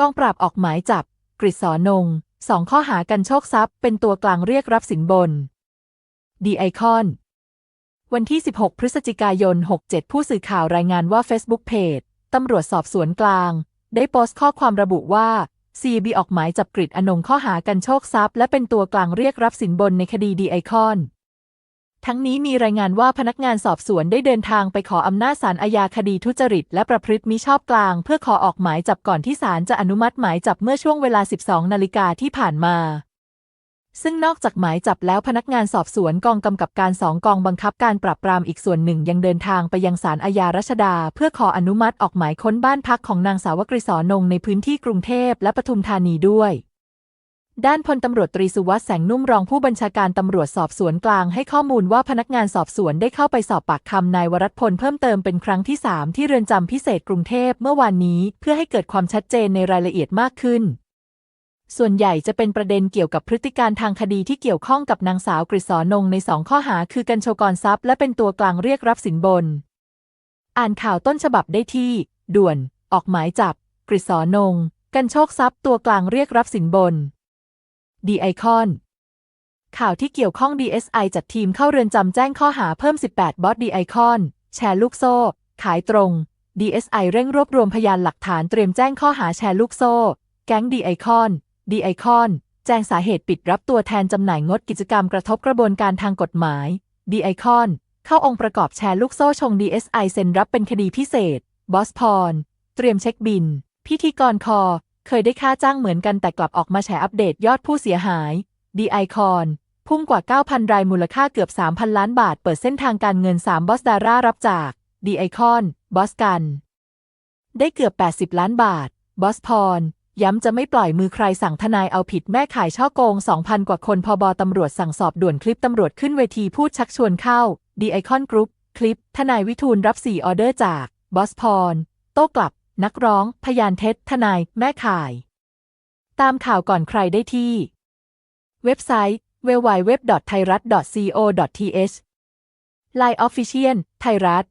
กองปราบออกหมายจับ กฤษสอนงสองข้อหากันโชคทรัพย์เป็นตัวกลางเรียกรับสินบน ดีไอคอน วันที่ 16 พฤศจิกายน 67 ผู้สื่อข่าวรายงานว่า Facebook Page ตำรวจสอบสวนกลาง ได้โพสต์ข้อความระบุว่า CB ออกหมายจับกฤษอนงข้อหากันโชคทรัพย์ และเป็นตัวกลางเรียกรับสินบนในคดีดีไอคอน ทั้งนี้มีรายงานว่าพนักงานสอบสวนได้เดินทางไปขออำนาจศาลอาญาคดีทุจริตและประพฤติมิชอบกลาง เพื่อขอออกหมายจับก่อนที่ศาลจะอนุมัติหมายจับเมื่อช่วงเวลา 12 นาฬิกาที่ผ่านมา ซึ่งนอกจากหมายจับแล้วพนักงานสอบสวนกองกำกับการสองกองบังคับการปราบปรามอีกส่วนหนึ่งยังเดินทางไปยังศาลอาญารัชดา เพื่อขออนุมัติออกหมายค้นบ้านพักของนางสาวกฤษณงในพื้นที่กรุงเทพและปทุมธานีด้วย ด้านพลตำรวจตรีสุวัสด์แสงนุ่มรองผู้บัญชาการตำรวจสอบสวนกลางให้ข้อมูลว่าพนักงานสอบสวนได้เข้าไปสอบปากคำนายวรัตพลเพิ่มเติมเป็นครั้งที่ 3 ที่เรือนจำพิเศษกรุงเทพเมื่อวานนี้ เพื่อให้เกิดความชัดเจนในรายละเอียดมากขึ้น ส่วนใหญ่จะเป็นประเด็นเกี่ยวกับพฤติการทางคดีที่เกี่ยวข้องกับนางสาวกฤษณงในสองข้อหาคือกันโชกรทรัพย์และเป็นตัวกลางเรียกรับสินบน อ่านข่าวต้นฉบับได้ที่ ด่วน ออกหมายจับ กฤษณงกันโชคทรัพย์ตัวกลางเรียกรับสินบน ดีไอคอนข่าวที่เกี่ยวข้อง DSI จัดทีมเข้าเรือนจำแจ้งข้อหาเพิ่ม 18 บอสดีไอคอน แชร์ลูกโซ่ ขายตรง DSI เร่งรวบรวมพยานหลักฐานเตรียมแจ้งข้อหาแชร์ลูกโซ่ แก๊งดีไอคอนดีไอคอนแจ้งสาเหตุปิดรับตัวแทนจำหน่ายงดกิจกรรมกระทบกระบวนการทางกฎหมายดีไอคอนเข้าองค์ประกอบแชร์ลูกโซ่ชง DSI เซ็นรับเป็นคดีพิเศษ บอสพร เตรียมเช็คบิน พิธีกรคอ เคยได้ค่าจ้างเหมือนกันแต่กลับออกมาแฉอัปเดตยอดผู้เสียหาย ดีไอคอนพุ่งกว่า 9,000 รายมูลค่าเกือบ 3,000 ล้านบาท เปิดเส้นทางการเงิน 3 บอสดาร่ารับจากดีไอคอนบอสกัน ได้เกือบ 80 ล้านบาท บอสพร ย้ำจะไม่ปล่อยมือใครสั่งทนายเอาผิดแม่ขายช่อโกง 2,000 กว่าคนพอบตำรวจสั่งสอบด่วนคลิปตำรวจขึ้นเวทีพูดชักชวนเข้าดีไอคอนกรุ๊ปคลิป ทนายวิทูลรับ 4 ออเดอร์จากบอสพร โต้กลับ นักร้อง พยานเท็จ ทนาย แม่ขาย ตามข่าวก่อนใครได้ที่ เว็บไซต์ www.thairat.co.th Line Official ไทยรัฐ